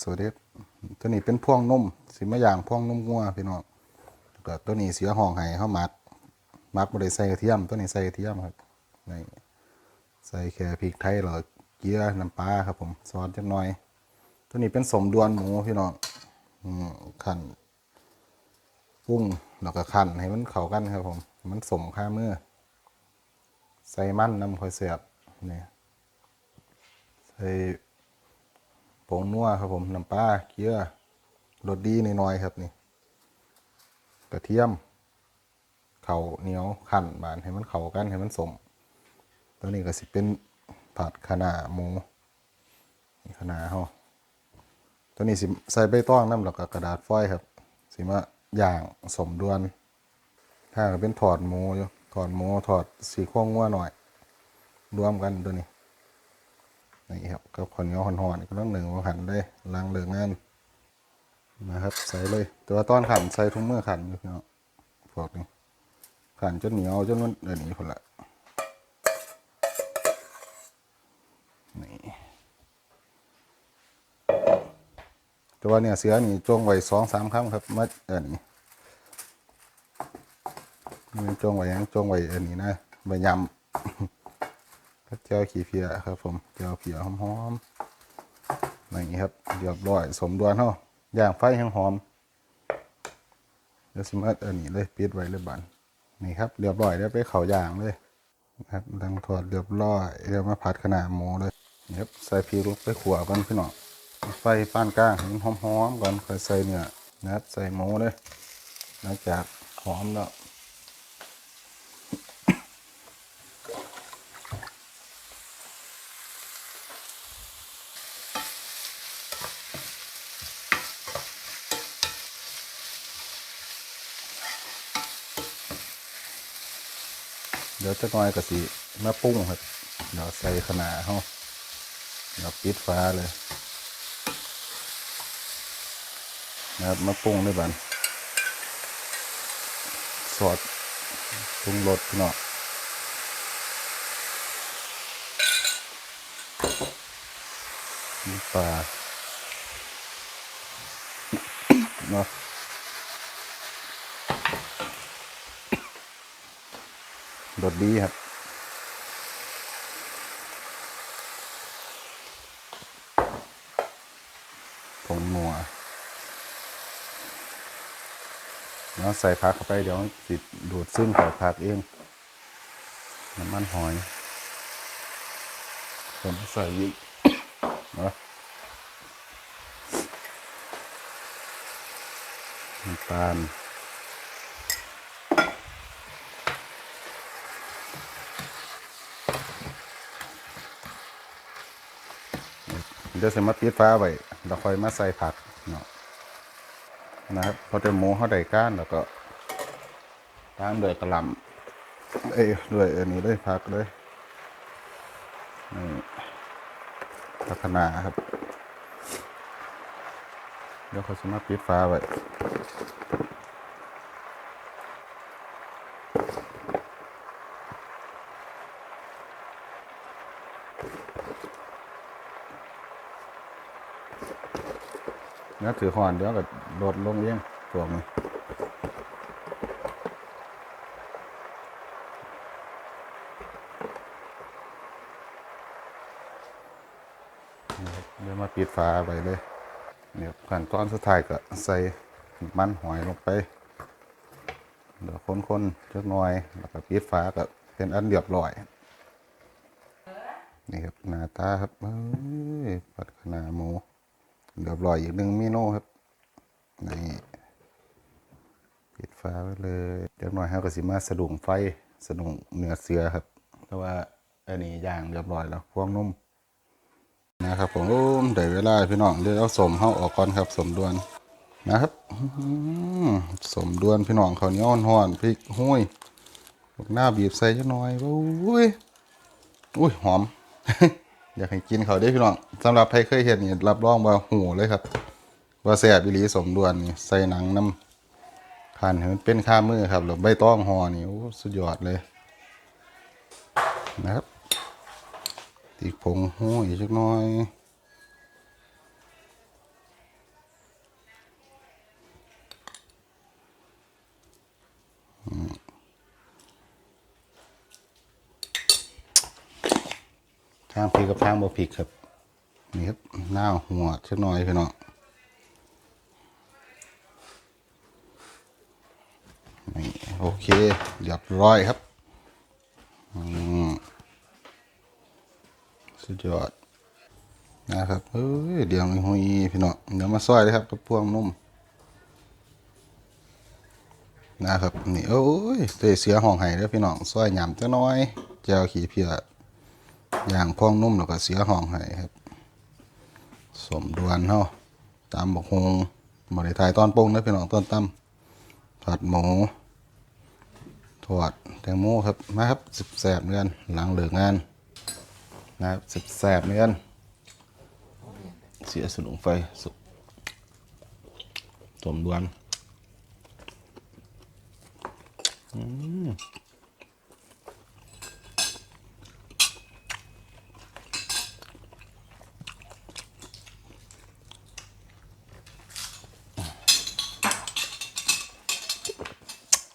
สวัสดีตัวนี้เป็นพ่วงนุ่มสิมาอย่างพ่วงนุ่มงัวพี่น้องแล้วก็ตัวนี้เสียห้องไห้เขามัดมัดบริใส่กระเทียม ตัวนี้ใส่กระเทียมครับนี่ใส่แค่พริกไทยแล้วก็เกลือน้ำปลาครับผมซอสจักหน่อย ตัวนี้เป็นสมดวนหมูพี่น้องอืมขันปรุงแล้วก็ขันให้มันเข้ากันครับผม มันสมค่าเมื่อใส่มันน้ำคอยเสียบนี่ใส่ ผงนัวครับผมน้ำปลาเกลือรสดีน้อยๆครับนี่ กระเทียมเข่าเหนียวขั่นบานให้มันเข้ากันให้มันสมตัวนี้ก็สิเป็นผัดคะน้าหมูนี่คะน้าเฮาตัวนี้สิใส่ใบตองน้ำแล้วก็กระดาษฟอยล์ครับ สิมาย่างสมดวนถ้าเป็นถอดหมูอยู่ถอดหมูถอดสีโครงงัวหน่อย รวมกันตัวนี้ นี่ครับกับข้าวเหนียวห่อนๆก็ต้องหนึ่งว่าขันได้ล้างเลืองงานนะครับใส่เลยตัวต้อนขันใส่ถุงมือขันอยู่เนาะพวกนี้ขันจนเหนียวจนมันเดี๋ยวนี้คนละนี่ต่ว่าเนี่ยเสือนี่จงไว้สองสามครั้งครับมาเดี๋ยวนี้มันจงไว้ยังจงไว้อันนี้นะใบยำ ก็เจียวขี้เพียครับ ผมเจียวเพียหอมๆอย่างนี้ครับเรียบร้อยสมดวนเนาะย่างไฟให้หอมเดี๋ยวสิมาอันนี้เลยปิดไว้เลยบันนี่ครับเรียบร้อยเดี๋ยวไปเขาย่างเลยนะครับดังทอดเรียบร้อยเดี๋ยวมาผัดขนาดหมูเลยนี่ครับใส่พริกลงไปขัวก่อนพี่น้องไฟปานกลางให้มันหอมๆก่อนค่อยใส่เนื้อนะครับใส่หมูเลยหลังจากหอมแล้ว ยวจะน้อยก็สิมาปรุงครับเดี๋ยวใส่ขนาเฮาเดี๋ยวปิดฟ้าเลยนะครับมาปรุงด้วยบันสอดปรุงรสพี่น้องน้ำปลาเนาะ รสดีครับผงนัวแล้วใส่ผักเข้าไปเดี๋ยวติดดูดซึมของผักเอง น้ำมันหอยผมใส่ยิกเนะน้ำตาล ดี๋ยวจะมาปิดฟ้าไว้แล้วค่อยมาใส่ผักเนาะนะครับพอจะหมูเขาได้ก้านแล้วก็ตามด้วยกระลำเอ้ยด้วยอันนี้ด้วยผักด้วยนี่พัฒนาครับ เดี๋ยวเขาจะมาปิดฟ้าไว้ แล้วถือหอนเดี๋ยวก็โดดลงเองตัวนี้นเดี๋ยวมาปิดฝาไปเลยเนี่ยขั้นตอนสุดท้ายก็ใส่มันหอยลงไปเดี๋ยวคนๆจักหน่อยแล้วก็ปิดฝาก็เป็นอันเรียบร้อยนี่ครับหน้าตาครับเอ้ยผัดคะน้าหมู เรียบร้อยอีกหนึ่งเมนูครับนี่ปิดฟ้าไว้เลยเดี๋ยวหน่อยเราก็สิมาสะดุงไฟสะดุงเนื้อเสือครับ เพราะว่าอันนี้ย่างเรียบร้อยแล้วพวงนุ่มนะครับผมโอ้มได้เวลาพี่น้องเดี๋ยวเอาสมเข้าออกก่อนครับ สมดวนนะครับสมดวนพี่น้องเขาเนียวห่อนๆพริกห้วยหน้าบีบใส่จักหน่อยโอ้ยอุ้ยหอม อยากให้กินเขาได้พี่น้องสำหรับใครเคยเห็นนี่รับรองว่าหูเลยครับ ว่าแซ่บอิหลี่สมดวนนี่ใส่หนังน้ำผ่านมันเป็นข้ามือครับหรือใบตองหอนี่โอ้สุดยอดเลยนะครับตีผงหูอีกสักน้อยอืม ทางพริกกับทางบ่พริกครับ นี่ครับหน้าหัวชักหน่อยพี่น้องนี่โอเคเรียบร้อยครับสุดยอดนะครับเอ้ยเดี๋ยวมีหุยพี่น้องเดี๋ยวมาซอยเลยครับกับพวงนุ่มนะครับนี่โอ้ยเตะเสียห้องไห้แล้วพี่น้องซอยหยำจะน้อยแจวขี้เพีย อย่างพวงนุ่มแล้วก็เสียห้องไห้ครับ สมดวนเฮาตามบกฮงบริทายตอนโป่งนะพี่น้องต้นตั้มทอดหมูทอดแตงโมครับมาครับสิบแสบเหมือนหลังเหลืองานนะครับสิบแสบเหมือนกันเสียสนุงไฟสุกสมดวน อืม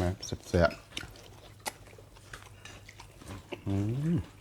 มาสิบแสบ อืม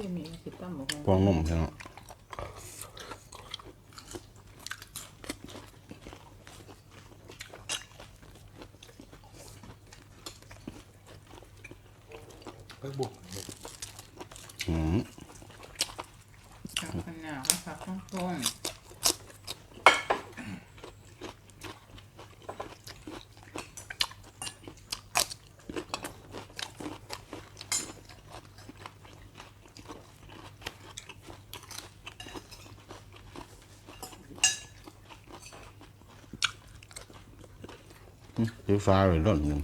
ที่มีสิตั้มบอกพวงนุ่มพี่น้องไปบุก อืม ผักขนาดผักข้างต้น สีฟ้าเลยร่นหนึ่ง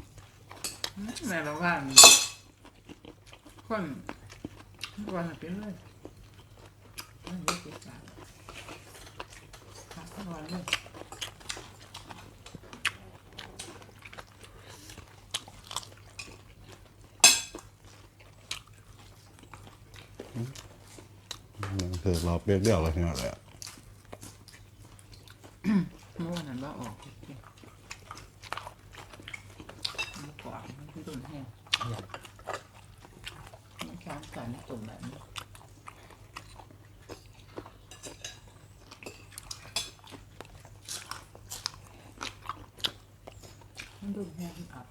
แม่เราว่าคนวันเป็นเลยมันไม่ติดใจผักวันเลยคือเราเปรี้ยวๆเลยพี่น้องเลยอะเมื่อวันนั้นว่าออกจริงมันก ว่มันคือตุ่นแห้งมันช้อนใส่ในตุ่มแบบนี้มันตุ่นแห้งอับ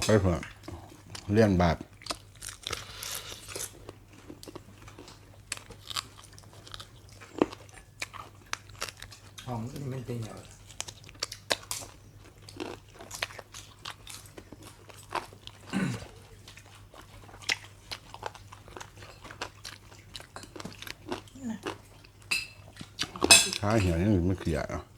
องไปเพื่อนเลี้ยนบาทห้องมันไม่เป็นอย่างช้าเหี่ยวนี่ไม่เกลี่ยเนาะกินอะ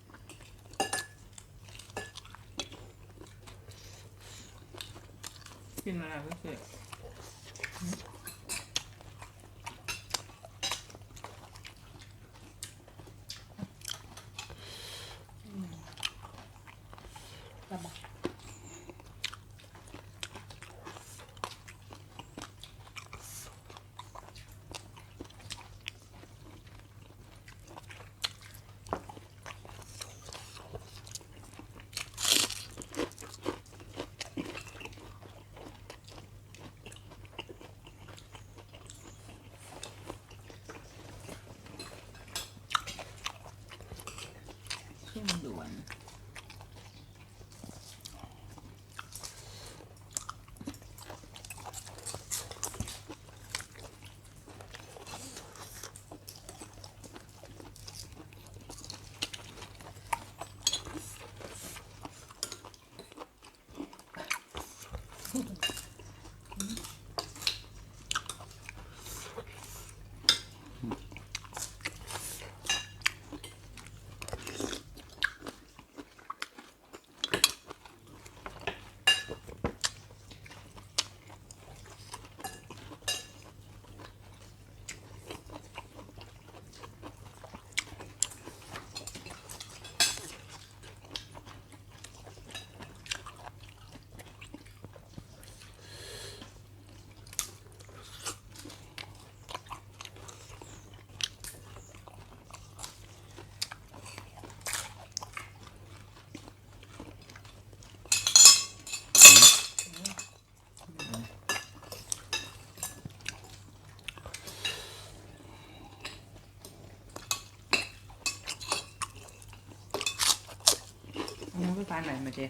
หูคือปานไหนมาเจ๊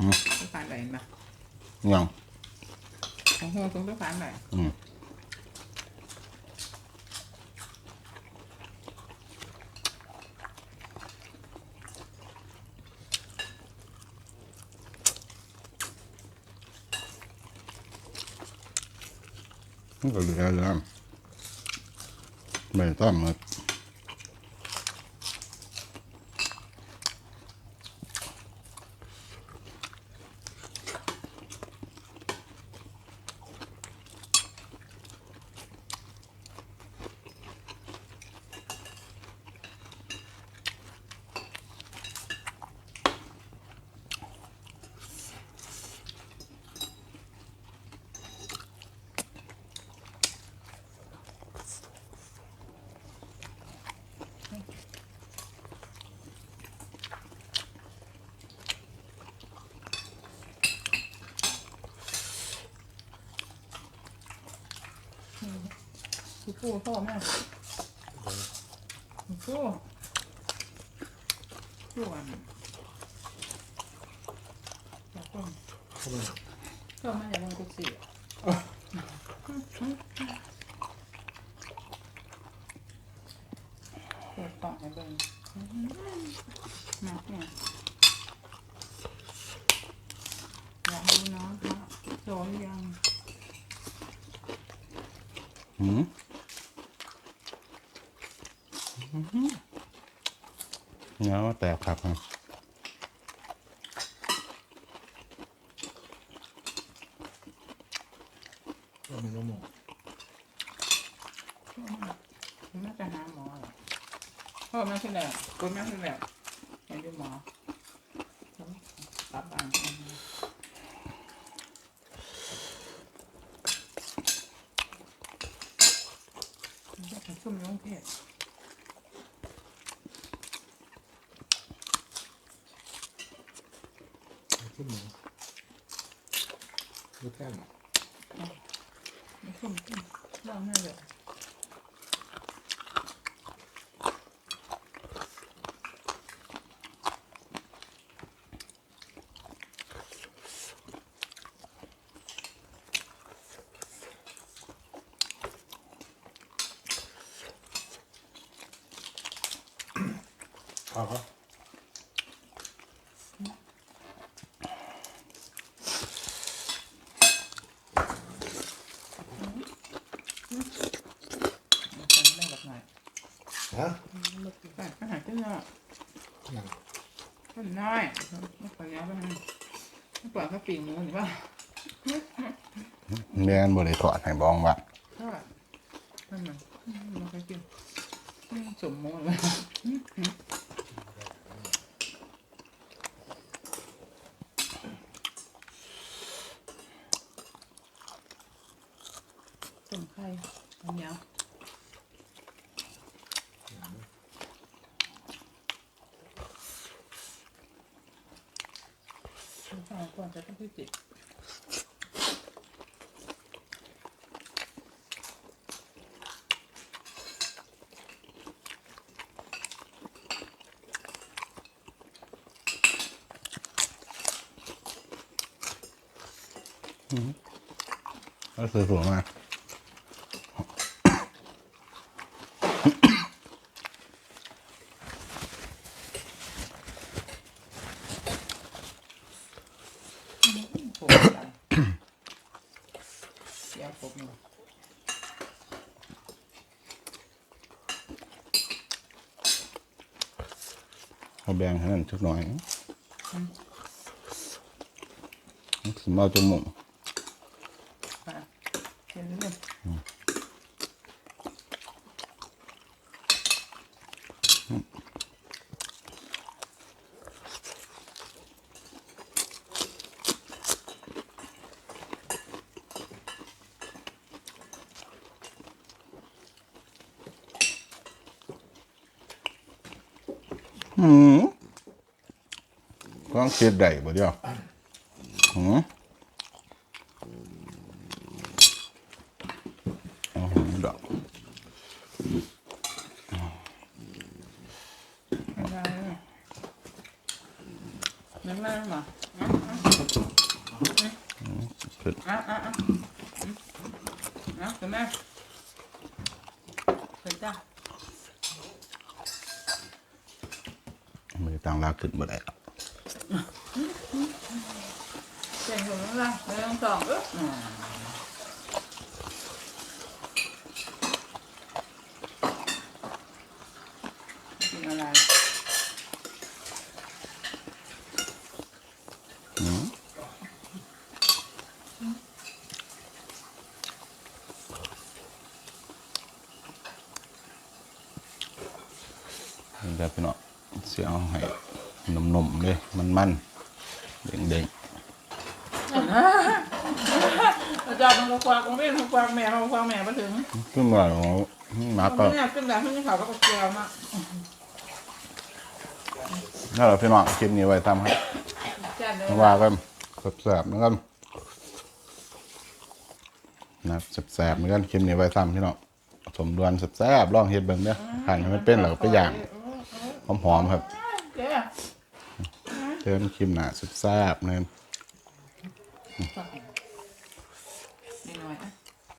อืมคือปานไหนมายัง ของหูตรงคือปานไหนอืม มันก็เหลือแล้วไม่ต้องหมดู้พ่อแม่ผู้ผู้อันอยากต้มเข้าไปก็ไม่อยากลงกุกซี่เปิดต่อให้เบิ่งมาเนี่ยอยากดูน้องครับโดนยัง หืม เนื้อแตกครับครับก็มีน้ำหมกน่าจะหาหมอเหรอพ่อแม่ขึ้นแล้วคุณแม่ขึ้นแล้วเห็นดูหมอตับอ่านชุ่มน้องเพศ ขึ้นหมู ดูแท่นไม่ชุ่มชุ่มลองหน้าเลยเอาครับ มัน จะไม่แบบไหนฮะไปอาหารขึ้นแล้วอย่างขึ้นน้อยไม่ขอย้ายไปให้ไม่ปล่อยเขาปีกหมูหรือว่าแม่นบ่ได้ถอดให้บ้องว่าถ้าไม่มันไม่ค่อยกินสมหมูเลย ต้มไข่ต้มยำ ต้มไข่ก่อนจะต้องพิจิตรก็คือสูงมาก ผมจัน เดี๋ยวผมหนึ่งเอาแบ่งให้นั่นสักหน่อยสิมาจมูก มาเห็นไหม หืมต้องเสียดได้บ่เดียวหืมอ๋อดอก ไม่ได้เลย ไม่มาหรอ ขึ้น อะอะอะนะคุณแม่เคยจ้า มันจะต่างลากขึ้นมาได้เจ๋งอยู่แล้วล่ะเรื่องสองเออกินอะไร นี่ครับพี่น้องเสียเอาให้นมๆ เลยมันๆเด้งอาจารย์มันก็ควากมันไม่ควากแม่มันควากแม่มาถึงๆขึ้นมาของหมามันก็ไม่อยากขึ้นแบบขึ้นเขาก็เกลียวมากนั่นแหละพี่น้องคลิปนี้ไว้ทำให้แจ้งเลยว่ากันแสบๆเหมือนกันนะแสบๆเหมือนกันคลิปนี้ไว้ทำพี่น้องสมดวนแสบๆลองเฮ็ดเบิ่งเด้อหั่นให้มันเป็นแล้วก็ไปย่างหอมๆครับ เจ๊เจอกันคลิปหน้าแซ่บเนินนิดหน่อย